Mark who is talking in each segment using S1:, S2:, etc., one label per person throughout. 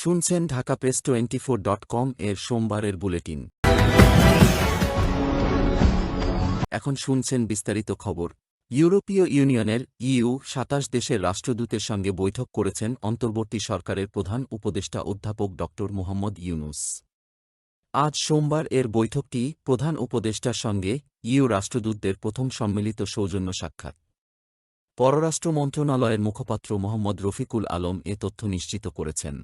S1: শুনছেন Dhaka press twenty four dot com এর সোমবারের বুলেটিন। এখন শুনছেন বিস্তারিত খবর। ইউরোপীয় ইউনিয়নের ইইউ সাতাশ দেশের রাষ্ট্রদূতের সঙ্গে বৈঠক করেছেন অন্তর্বর্তী সরকারের প্রধান উপদেষ্টা অধ্যাপক ড মোহাম্মদ ইউনুস। আজ সোমবার এর বৈঠকটি প্রধান উপদেষ্টার সঙ্গে ইইউ রাষ্ট্রদূতদের প্রথম সম্মিলিত সৌজন্য সাক্ষাৎ। পররাষ্ট্র মন্ত্রণালয়ের মুখপাত্র মোহাম্মদ রফিকুল আলম এ তথ্য নিশ্চিত করেছেন।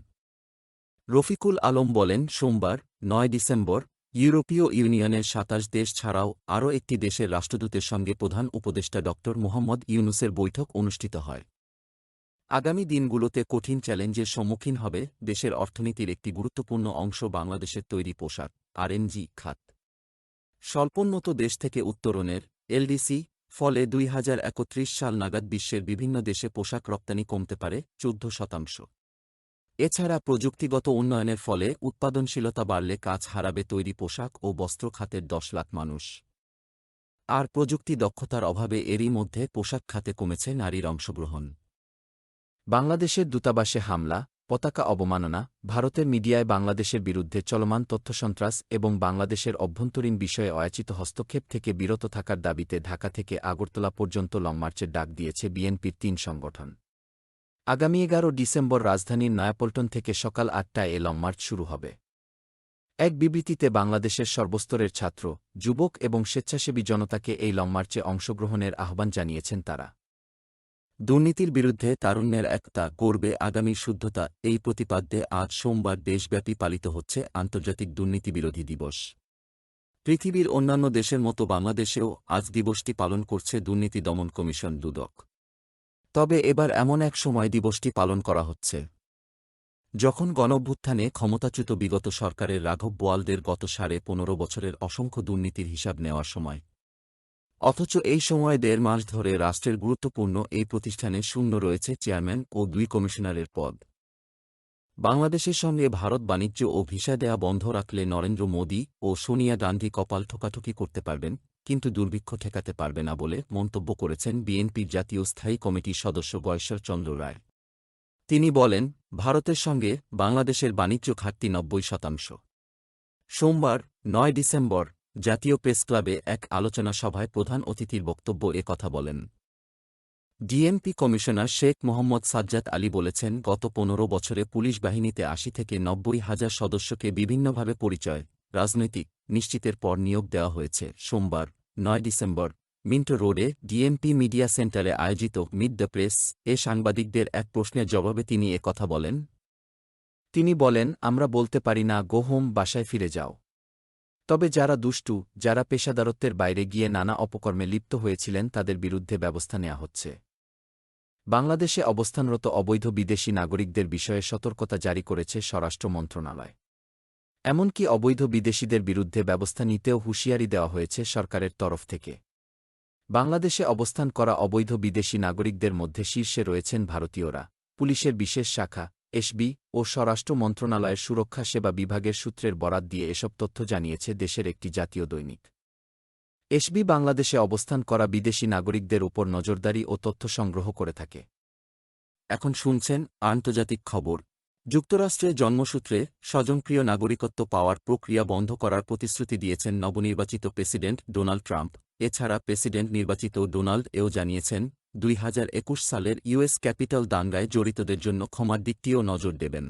S1: রফিকুল আলম বলেন, সোমবার, নয় ডিসেম্বর, ইউরোপীয় ইউনিয়নের সাতাশ দেশ ছাড়াও আরও একটি দেশের রাষ্ট্রদূতের সঙ্গে প্রধান উপদেষ্টা ড. মোহাম্মদ ইউনুসের বৈঠক অনুষ্ঠিত হয়। আগামী দিনগুলোতে কঠিন চ্যালেঞ্জের সম্মুখীন হবে দেশের অর্থনীতির একটি গুরুত্বপূর্ণ অংশ বাংলাদেশের তৈরি পোশাক, আরএনজি, খাত। স্বল্পোন্নত দেশ থেকে উত্তরণের, এলডিসি, ফলে দুই হাজার একত্রিশ সাল নাগাদ বিশ্বের বিভিন্ন দেশে পোশাক রপ্তানি কমতে পারে চোদ্দ শতাংশ। এছাড়া প্রযুক্তিগত উন্নয়নের ফলে উৎপাদনশীলতা বাড়লে কাজ হারাবে তৈরি পোশাক ও বস্ত্র খাতের দশ লাখ মানুষ। আর প্রযুক্তি দক্ষতার অভাবে এরই মধ্যে পোশাক খাতে কমেছে নারীর অংশগ্রহণ। বাংলাদেশের দূতাবাসে হামলা, পতাকা অবমাননা, ভারতের মিডিয়ায় বাংলাদেশের বিরুদ্ধে চলমান তথ্যসন্ত্রাস এবং বাংলাদেশের অভ্যন্তরীণ বিষয়ে অয়াচিত হস্তক্ষেপ থেকে বিরত থাকার দাবিতে ঢাকা থেকে আগরতলা পর্যন্ত লংমার্চের ডাক দিয়েছে বিএনপির তিন সংগঠন। আগামী এগারো ডিসেম্বর রাজধানীর নয়াপল্টন থেকে সকাল আটটায় এ লংমার্চ শুরু হবে। এক বিবৃতিতে বাংলাদেশের সর্বস্তরের ছাত্র, যুবক এবং স্বেচ্ছাসেবী জনতাকে এই লংমার্চে অংশগ্রহণের আহ্বান জানিয়েছেন তারা। দুর্নীতির বিরুদ্ধে তারুণ্যের একতা করবে আগামী শুদ্ধতা, এই প্রতিপাদ্যে আজ সোমবার দেশব্যাপী পালিত হচ্ছে আন্তর্জাতিক দুর্নীতিবিরোধী দিবস। পৃথিবীর অন্যান্য দেশের মতো বাংলাদেশেও আজ দিবসটি পালন করছে দুর্নীতি দমন কমিশন দুদক। তবে এবার এমন এক সময় দিবসটি পালন করা হচ্ছে। যখন গণভ্যুত্থানে ক্ষমতাচ্যুত বিগত সরকারের রাঘব বোয়ালদের গত সাড়ে পনেরো বছরের অসংখ্য দুর্নীতির হিসাব নেওয়ার সময়। অথচ এই সময় দেড় মাস ধরে রাষ্ট্রের গুরুত্বপূর্ণ এই প্রতিষ্ঠানে শূন্য রয়েছে চেয়ারম্যান ও দুই কমিশনারের পদ। বাংলাদেশের সঙ্গে ভারত বাণিজ্য ও ভিসা দেয়া বন্ধ রাখলে নরেন্দ্র মোদী ও সোনিয়া গান্ধী কপাল ঠোকাঠুকি করতে পারবেন কিন্তু দুর্ভিক্ষ ঠেকাতে পারবে না বলে মন্তব্য করেছেন বিএনপির জাতীয় স্থায়ী কমিটির সদস্য গয়েশ্বর চন্দ্র রায়। তিনি বলেন, ভারতের সঙ্গে বাংলাদেশের বাণিজ্য ঘাটতি নব্বই শতাংশ। সোমবার, নয় ডিসেম্বর, জাতীয় প্রেসক্লাবে এক আলোচনা সভায় প্রধান অতিথির বক্তব্য এ কথা বলেন। ডিএমপি কমিশনার শেখ মোহাম্মদ সাজ্জাদ আলী বলেছেন, গত পনেরো বছরে পুলিশ বাহিনীতে আশি থেকে নব্বই হাজার সদস্যকে বিভিন্নভাবে পরিচয় রাজনৈতিক নিশ্চিতের পর নিয়োগ দেওয়া হয়েছে। সোমবার, নয় ডিসেম্বর, মিন্টো রোডে ডিএমপি মিডিয়া সেন্টারে আয়োজিত মিড দ্য প্রেস এ সাংবাদিকদের এক প্রশ্নের জবাবে তিনি কথা বলেন। তিনি বলেন, আমরা বলতে পারি না, গো হোম, বাসায় ফিরে যাও। তবে যারা দুষ্টু, যারা পেশাদারত্বের বাইরে গিয়ে নানা অপকর্মে লিপ্ত হয়েছিলেন, তাদের বিরুদ্ধে ব্যবস্থা নেওয়া হচ্ছে। বাংলাদেশে অবস্থানরত অবৈধ বিদেশি নাগরিকদের বিষয়ে সতর্কতা জারি করেছে স্বরাষ্ট্র মন্ত্রণালয়। এমনকি অবৈধ বিদেশিদের বিরুদ্ধে ব্যবস্থা নিতেও হুঁশিয়ারি দেওয়া হয়েছে সরকারের তরফ থেকে। বাংলাদেশে অবস্থান করা অবৈধ বিদেশি নাগরিকদের মধ্যে শীর্ষে রয়েছেন ভারতীয়রা। পুলিশের বিশেষ শাখা এসবি ও স্বরাষ্ট্র মন্ত্রণালয়ের সুরক্ষা সেবা বিভাগের সূত্রের বরাত দিয়ে এসব তথ্য জানিয়েছে দেশের একটি জাতীয় দৈনিক। এসবি বাংলাদেশে অবস্থান করা বিদেশি নাগরিকদের উপর নজরদারি ও তথ্য সংগ্রহ করে থাকে। এখন শুনছেন আন্তর্জাতিক খবর। যুক্তরাষ্ট্রে জন্মসূত্রে স্বজনপ্রিয় নাগরিকত্ব পাওয়ার প্রক্রিয়া বন্ধ করার প্রতিশ্রুতি দিয়েছেন নবনির্বাচিত প্রেসিডেন্ট ডোনাল্ড ট্রাম্প। এছাড়া প্রেসিডেন্ট নির্বাচিত ডোনাল্ড এও জানিয়েছেন, দুই হাজার একুশ সালের ইউএস ক্যাপিটাল দাঙ্গায় জড়িতদের জন্য ক্ষমার দিকটিও নজর দেবেন।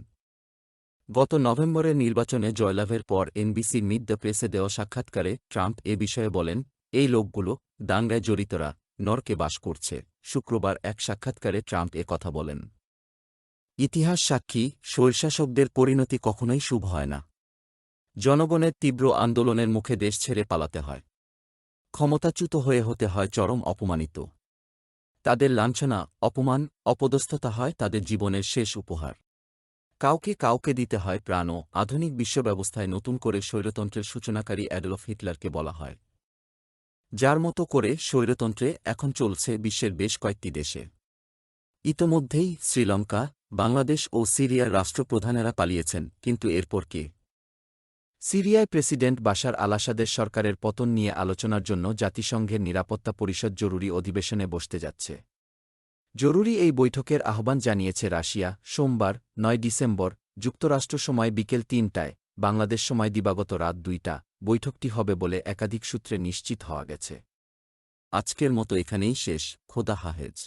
S1: গত নভেম্বরের নির্বাচনে জয়লাভের পর এনবিসি মিড দ্য প্রেসে দেওয়া সাক্ষাৎকারে ট্রাম্প এ বিষয়ে বলেন, এই লোকগুলো দাঙ্গায় জড়িতরা, নরকে বাস করছে। শুক্রবার এক সাক্ষাৎকারে ট্রাম্প এ কথা বলেন। ইতিহাস সাক্ষী স্বৈরশাসকদের পরিণতি কখনোই শুভ হয় না। জনগণের তীব্র আন্দোলনের মুখে দেশ ছেড়ে পালাতে হয়। ক্ষমতাচ্যুত হয়ে হতে হয় চরম অপমানিত। তাদের লাঞ্ছনা, অপমান, অপদস্থতা হয় তাদের জীবনের শেষ উপহার। কাউকে কাউকে দিতে হয় প্রাণও আধুনিক বিশ্বব্যবস্থায় নতুন করে স্বৈরতন্ত্রের সূচনাকারী অ্যাডলফ হিটলারকে বলা হয়। যার মতো করে স্বৈরতন্ত্রে এখন চলছে বিশ্বের বেশ কয়েকটি দেশে। ইতোমধ্যেই শ্রীলঙ্কা বাংলাদেশ ও সিরিয়ার রাষ্ট্রপ্রধানেরা পালিয়েছেন, কিন্তু এরপর কে? সিরিয়ায় প্রেসিডেন্ট বাশার আল আসাদের সরকারের পতন নিয়ে আলোচনার জন্য জাতিসংঘের নিরাপত্তা পরিষদ জরুরি অধিবেশনে বসতে যাচ্ছে। জরুরি এই বৈঠকের আহ্বান জানিয়েছে রাশিয়া, সোমবার, নয় ডিসেম্বর, যুক্তরাষ্ট্র সময় বিকেল তিনটায়, বাংলাদেশ সময় দিবাগত রাত দুইটা, বৈঠকটি হবে বলে একাধিক সূত্রে নিশ্চিত হওয়া গেছে। আজকের মতো এখানেই শেষ, খোদা হাফেজ।